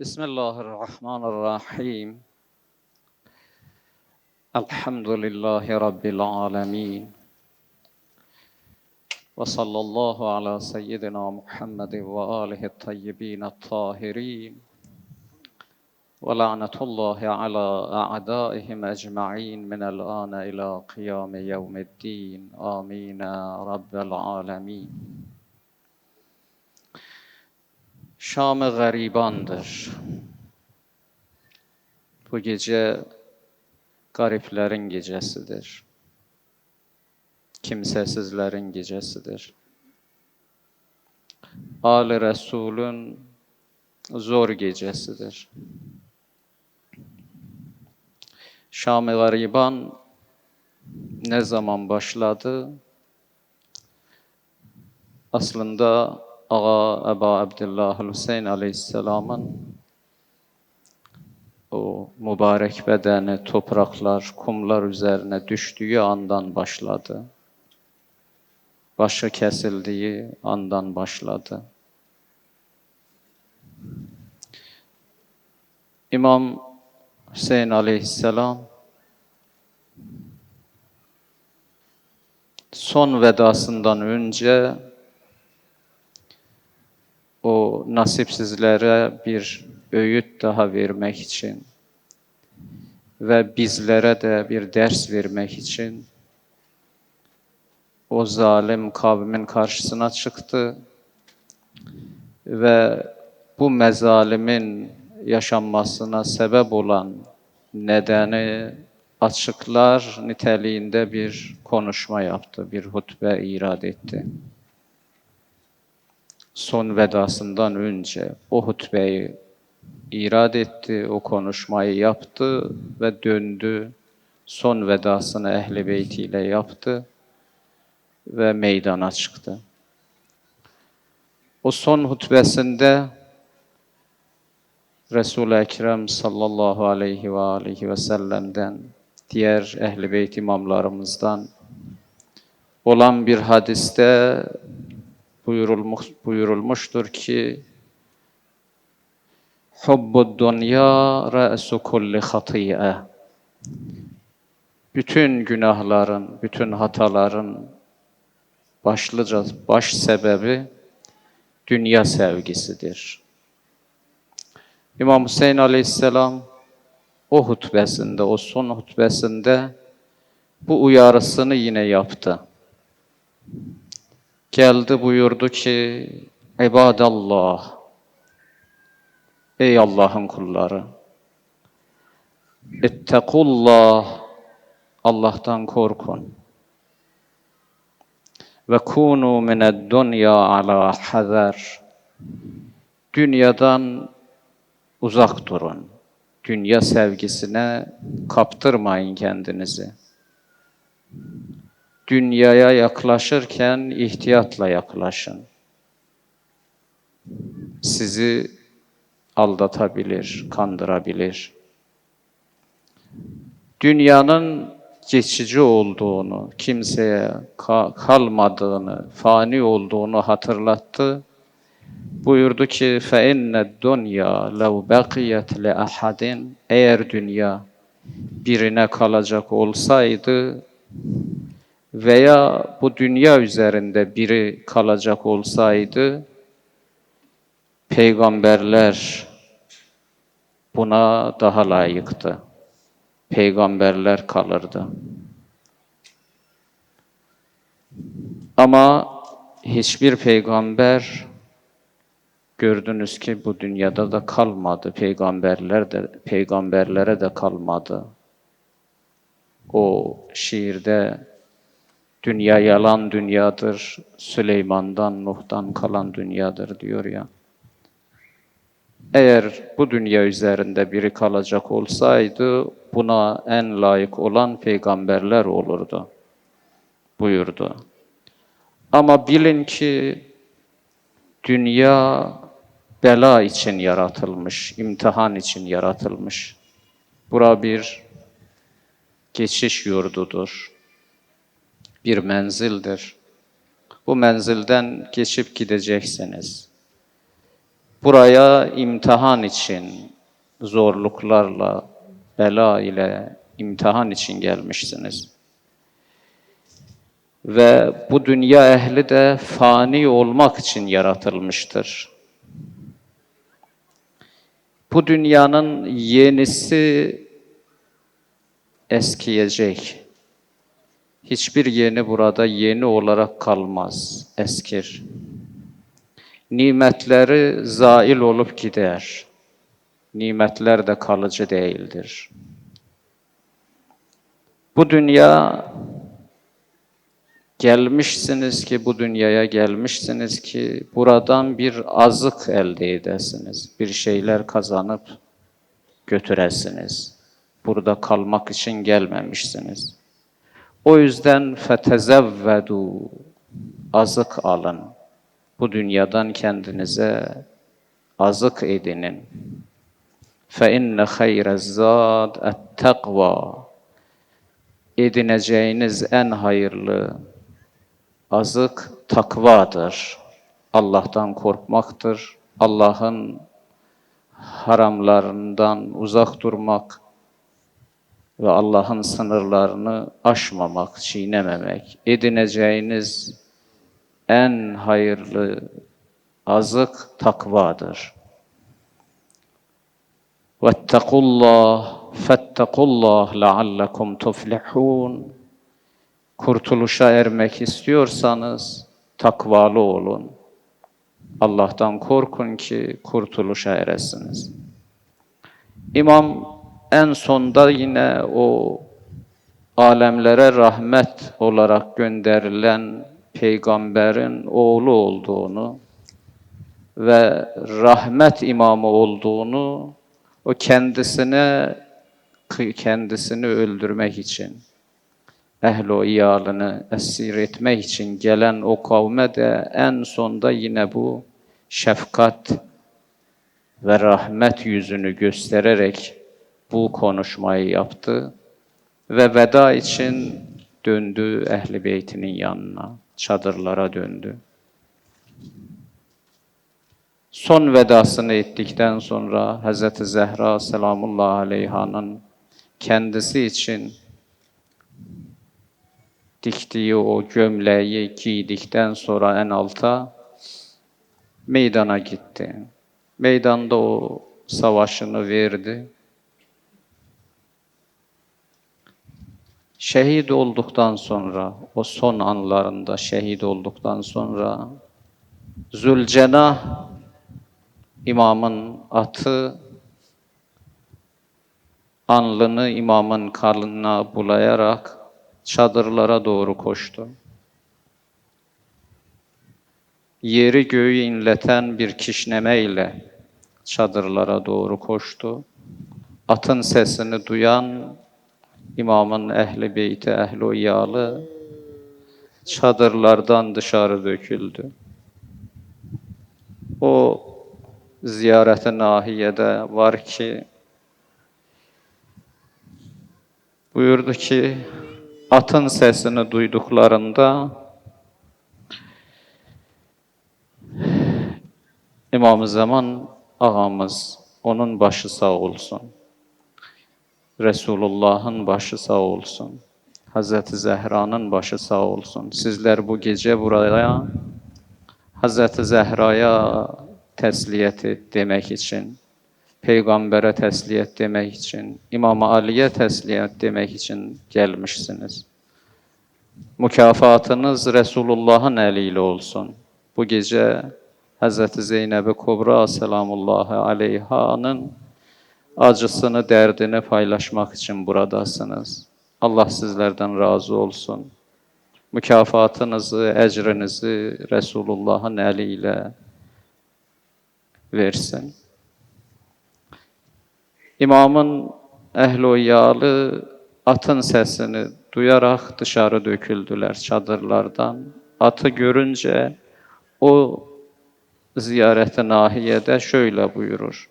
بسم الله الرحمن الرحيم. الحمد لله رب العالمين. وصلى الله على سيدنا محمد وآله الطيبين الطاهرين. ولعنة الله على أعدائهم أجمعين من الآن إلى قيام يوم الدين. آمين رب العالمين. Şam-ı garibandır. Bu gece gariplerin gecesidir. Kimsesizlerin gecesidir. Ali Resulün zor gecesidir. Şam-ı gariban ne zaman başladı? Aslında Ağa Eba Abdullah Hüseyin Aleyhisselam'ın o mübarek bedeni topraklar, kumlar üzerine düştüğü andan başladı. Başı kesildiği andan başladı. İmam Hüseyin Aleyhisselam son vedasından önce o nasipsizlere bir öğüt daha vermek için ve bizlere de bir ders vermek için o zalim kavmin karşısına çıktı ve bu mezalimin yaşanmasına sebep olan nedeni açıklar niteliğinde bir konuşma yaptı, bir hutbe irad etti son vedasından önce o hutbeyi irad etti, o konuşmayı yaptı ve döndü. Son vedasını ehli beytiyle yaptı ve meydana çıktı. O son hutbesinde Resul-i Ekrem sallallahu aleyhi ve aleyhi ve sellem'den, diğer ehli beyt imamlarımızdan olan bir hadiste buyurulmuş, buyurulmuştur ki Hubbud dünya re'su kulli hatiye Bütün günahların, bütün hataların başlıca baş sebebi dünya sevgisidir. İmam Hüseyin Aleyhisselam o hutbesinde, o son hutbesinde bu uyarısını yine yaptı. Geldi buyurdu ki, İbadallah, ey Allah'ın kulları, İttekullah, Allah'tan korkun. Ve kunu mined dunya ala hazar. Dünyadan uzak durun. Dünya sevgisine kaptırmayın kendinizi dünyaya yaklaşırken ihtiyatla yaklaşın. Sizi aldatabilir, kandırabilir. Dünyanın geçici olduğunu, kimseye kalmadığını, fani olduğunu hatırlattı. Buyurdu ki: "Fe inne dunya lev baqiyat li ahadin" eğer dünya birine kalacak olsaydı veya bu dünya üzerinde biri kalacak olsaydı peygamberler buna daha layıktı. Peygamberler kalırdı. Ama hiçbir peygamber gördünüz ki bu dünyada da kalmadı. Peygamberler de peygamberlere de kalmadı. O şiirde Dünya yalan dünyadır, Süleyman'dan, Nuh'tan kalan dünyadır diyor ya. Eğer bu dünya üzerinde biri kalacak olsaydı buna en layık olan peygamberler olurdu buyurdu. Ama bilin ki dünya bela için yaratılmış, imtihan için yaratılmış. Bura bir geçiş yurdudur bir menzildir. Bu menzilden geçip gideceksiniz. Buraya imtihan için, zorluklarla, bela ile imtihan için gelmişsiniz. Ve bu dünya ehli de fani olmak için yaratılmıştır. Bu dünyanın yenisi eskiyecek. Hiçbir yeni burada yeni olarak kalmaz, eskir. Nimetleri zail olup gider. Nimetler de kalıcı değildir. Bu dünya gelmişsiniz ki bu dünyaya gelmişsiniz ki buradan bir azık elde edesiniz. Bir şeyler kazanıp götüresiniz. Burada kalmak için gelmemişsiniz. O yüzden fetezevvedu azık alın. Bu dünyadan kendinize azık edinin. Fe inne hayrez zad et. Edineceğiniz en hayırlı azık takvadır. Allah'tan korkmaktır. Allah'ın haramlarından uzak durmak ve Allah'ın sınırlarını aşmamak, çiğnememek. Edineceğiniz en hayırlı azık takvadır. وَاتَّقُوا اللّٰهِ فَاتَّقُوا اللّٰهِ لَعَلَّكُمْ تُفْلِحُونَ Kurtuluşa ermek istiyorsanız takvalı olun. Allah'tan korkun ki kurtuluşa eresiniz. İmam en sonda yine o alemlere rahmet olarak gönderilen peygamberin oğlu olduğunu ve rahmet imamı olduğunu o kendisine kendisini öldürmek için ehli o iyalını esir etmek için gelen o kavme de en sonda yine bu şefkat ve rahmet yüzünü göstererek bu konuşmayı yaptı ve veda için döndü ehli beytinin yanına, çadırlara döndü. Son vedasını ettikten sonra Hz. Zehra selamullahi aleyhanın kendisi için diktiği o gömleği giydikten sonra en alta meydana gitti. Meydanda o savaşını verdi. Şehit olduktan sonra, o son anlarında şehit olduktan sonra Zülcenah imamın atı anlını imamın karnına bulayarak çadırlara doğru koştu. Yeri göğü inleten bir kişneme ile çadırlara doğru koştu. Atın sesini duyan imamın ehli beyti, ehli uyalı çadırlardan dışarı döküldü. O ziyareti nahiyede var ki buyurdu ki atın sesini duyduklarında İmam-ı Zaman ağamız onun başı sağ olsun. Resulullah'ın başı sağ olsun. Hazreti Zehra'nın başı sağ olsun. Sizler bu gece buraya Hazreti Zehra'ya tesliyet et demek için, Peygamber'e tesliyet demek için, İmam Ali'ye tesliyet demek için gelmişsiniz. Mükafatınız Resulullah'ın eliyle olsun. Bu gece Hazreti Zeynep-i Kubra selamullahi aleyhanın acısını, derdini paylaşmak için buradasınız. Allah sizlerden razı olsun. Mükafatınızı, ecrinizi Resulullah'ın eliyle versin. İmamın ehloyalı atın sesini duyarak dışarı döküldüler çadırlardan. Atı görünce o ziyareti nahiyede şöyle buyurur.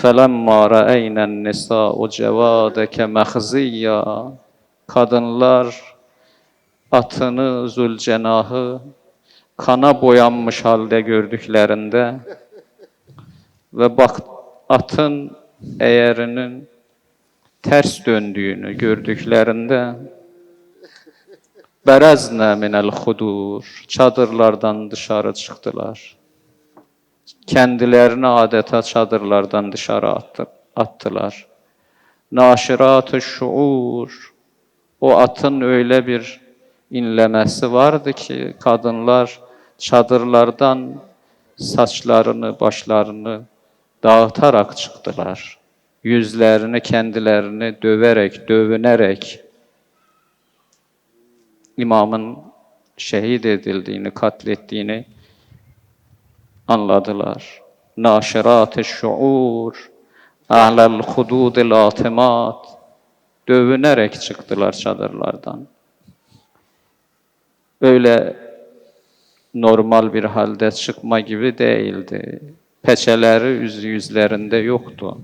فَلَمَّا رَأَيْنَ النِّسَاءُ جَوَادَكَ مَخْزِيًّا Kadınlar atını, zülcenahı kana boyanmış halde gördüklerinde ve bak atın eğerinin ters döndüğünü gördüklerinde Berezne minel hudur çadırlardan dışarı çıktılar. Kendilerini adeta çadırlardan dışarı attı, attılar. Naşirat-ı şuur o atın öyle bir inlemesi vardı ki kadınlar çadırlardan saçlarını, başlarını dağıtarak çıktılar. Yüzlerini, kendilerini döverek, dövünerek imamın şehit edildiğini, katlettiğini anladılar. Naşirat-ı şuur, a'lel hududil atimat, dövünerek çıktılar çadırlardan. Öyle normal bir halde çıkma gibi değildi. Peçeleri yüz yüzlerinde yoktu.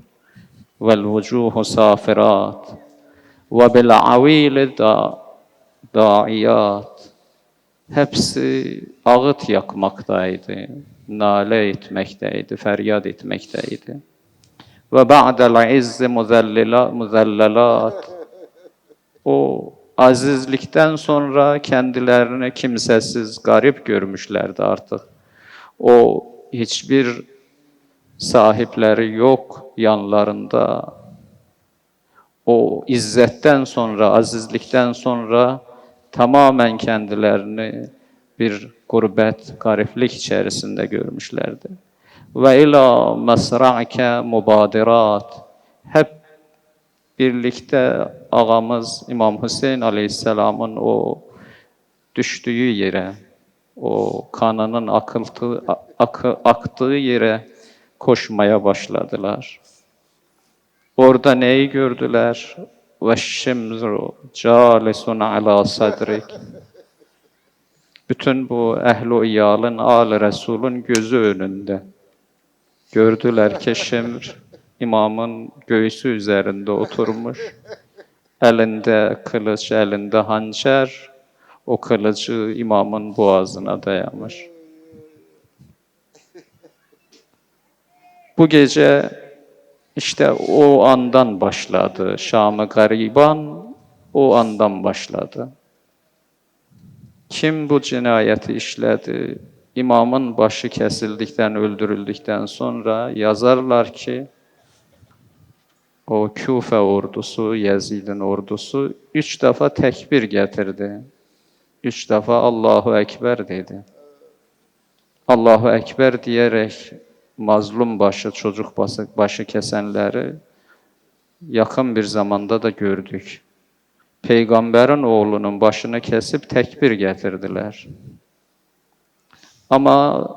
Vel vucuhu safirat ve bil avil da daiyat hepsi ağıt yakmaktaydı, nale etmekteydi, feryat etmekteydi. Ve ba'del izzi muzellelat o azizlikten sonra kendilerini kimsesiz, garip görmüşlerdi artık. O hiçbir sahipleri yok yanlarında. O izzetten sonra, azizlikten sonra tamamen kendilerini bir gurbet, gariplik içerisinde görmüşlerdi. Ve ila mesra'ke mubadirat. Hep birlikte ağamız İmam Hüseyin Aleyhisselam'ın o düştüğü yere, o kanının akıltığı, akı, aktığı yere koşmaya başladılar. Orada neyi gördüler? Ve şimru calisun ala sadrik. Bütün bu ehlu iyalın, al Resul'ün gözü önünde. Gördüler ki Şimr imamın göğsü üzerinde oturmuş. Elinde kılıç, elinde hançer. O kılıcı imamın boğazına dayamış. Bu gece işte o andan başladı. Şam-ı Gariban o andan başladı. Kim bu cinayeti işledi? İmamın başı kesildikten, öldürüldükten sonra yazarlar ki o Küfe ordusu, Yezid'in ordusu üç defa tekbir getirdi. Üç defa Allahu Ekber dedi. Allahu Ekber diyerek mazlum başı, çocuk başı, başı kesenleri yakın bir zamanda da gördük. Peygamberin oğlunun başını kesip tekbir getirdiler. Ama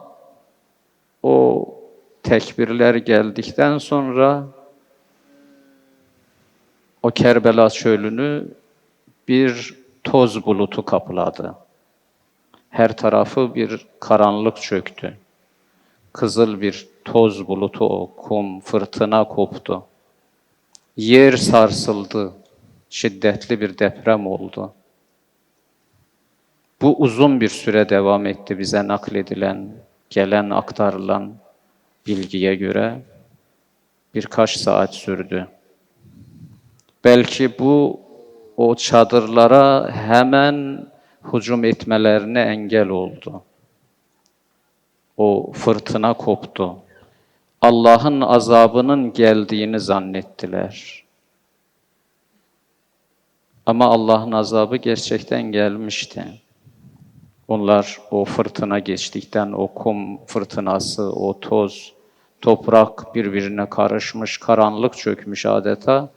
o tekbirler geldikten sonra o Kerbela çölünü bir toz bulutu kapladı. Her tarafı bir karanlık çöktü. Kızıl bir toz bulutu o, kum, fırtına koptu. Yer sarsıldı. Şiddetli bir deprem oldu. Bu uzun bir süre devam etti bize nakledilen, gelen, aktarılan bilgiye göre birkaç saat sürdü. Belki bu o çadırlara hemen hücum etmelerine engel oldu. O fırtına koptu. Allah'ın azabının geldiğini zannettiler. Ama Allah'ın azabı gerçekten gelmişti. Onlar o fırtına geçtikten, o kum fırtınası, o toz, toprak birbirine karışmış, karanlık çökmüş adeta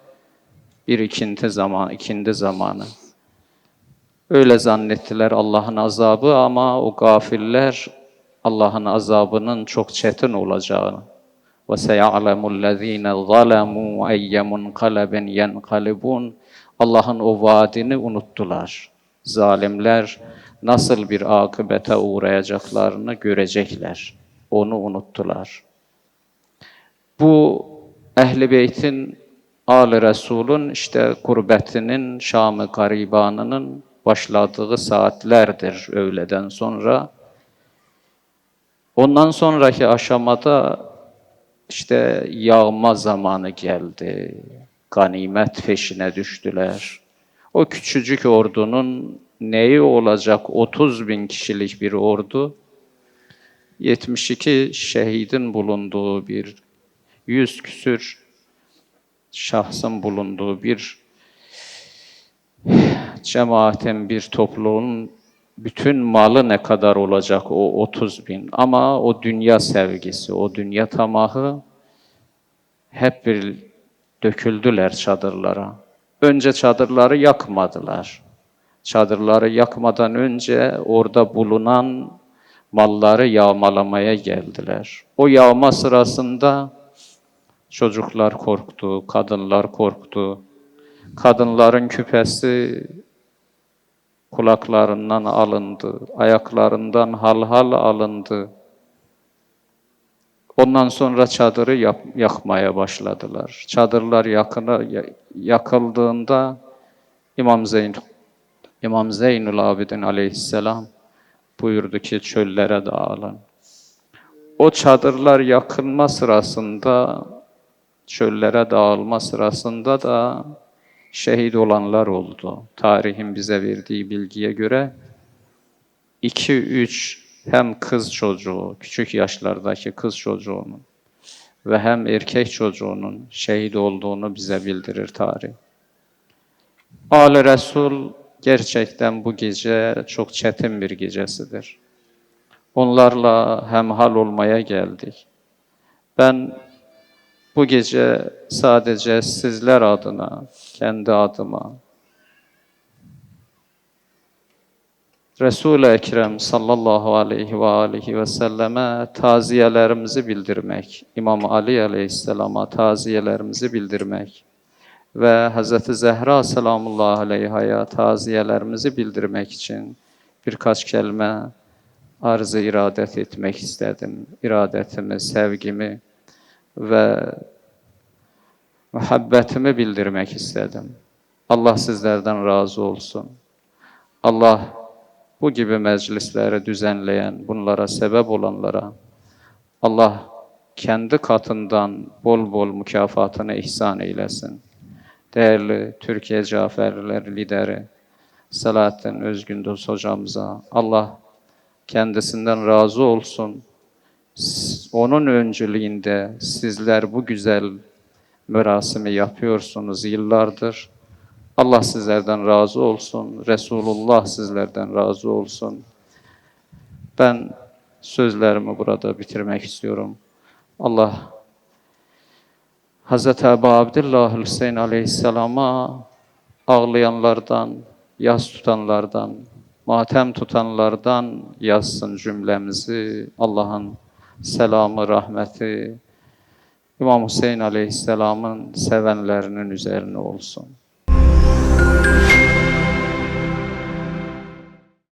bir ikinti zaman, ikindi zamanı. Öyle zannettiler Allah'ın azabı ama o gafiller Allah'ın azabının çok çetin olacağını. Seya'lemul lezine zalemu eyye munqalebin yenqalibun. Allah'ın o vaadini unuttular. Zalimler nasıl bir akıbete uğrayacaklarını görecekler. Onu unuttular. Bu Ehl-i Beyt'in Al Resul'ün işte gurbetinin, Şam-ı Garibanının başladığı saatlerdir öğleden sonra. Ondan sonraki aşamada işte yağma zamanı geldi. Ganimet peşine düştüler. O küçücük ordunun neyi olacak 30 bin kişilik bir ordu 72 şehidin bulunduğu bir yüz küsür şahsın bulunduğu bir cemaatin bir topluluğun bütün malı ne kadar olacak o 30 bin ama o dünya sevgisi, o dünya tamahı hep bir döküldüler çadırlara. Önce çadırları yakmadılar. Çadırları yakmadan önce orada bulunan malları yağmalamaya geldiler. O yağma sırasında çocuklar korktu, kadınlar korktu. Kadınların küpesi kulaklarından alındı, ayaklarından halhal alındı. Ondan sonra çadırı yap- yakmaya başladılar. Çadırlar yakına, ya- yakıldığında İmam Zeyn İmam Zeynül Abidin aleyhisselam buyurdu ki çöllere dağılın. O çadırlar yakılma sırasında, çöllere dağılma sırasında da şehit olanlar oldu. Tarihin bize verdiği bilgiye göre 2-3 hem kız çocuğu, küçük yaşlardaki kız çocuğunun ve hem erkek çocuğunun şehit olduğunu bize bildirir tarih. Ali Resul gerçekten bu gece çok çetin bir gecesidir. Onlarla hemhal olmaya geldik. Ben bu gece sadece sizler adına, kendi adıma, Resul-i Ekrem sallallahu aleyhi ve aleyhi ve selleme taziyelerimizi bildirmek, İmam Ali aleyhisselama taziyelerimizi bildirmek ve Hz. Zehra selamullahi aleyhaya taziyelerimizi bildirmek için birkaç kelime arz-ı iradet etmek istedim. İradetimi, sevgimi ve muhabbetimi bildirmek istedim. Allah sizlerden razı olsun. Allah bu gibi meclisleri düzenleyen, bunlara sebep olanlara Allah kendi katından bol bol mükafatını ihsan eylesin. Değerli Türkiye Caferler lideri Selahattin Özgündüz hocamıza Allah kendisinden razı olsun. Onun öncülüğünde sizler bu güzel merasimi yapıyorsunuz yıllardır. Allah sizlerden razı olsun. Resulullah sizlerden razı olsun. Ben sözlerimi burada bitirmek istiyorum. Allah Hz. Ebu Abdullah Hüseyin Aleyhisselam'a ağlayanlardan, yas tutanlardan, matem tutanlardan yazsın cümlemizi. Allah'ın selamı, rahmeti İmam Hüseyin Aleyhisselam'ın sevenlerinin üzerine olsun.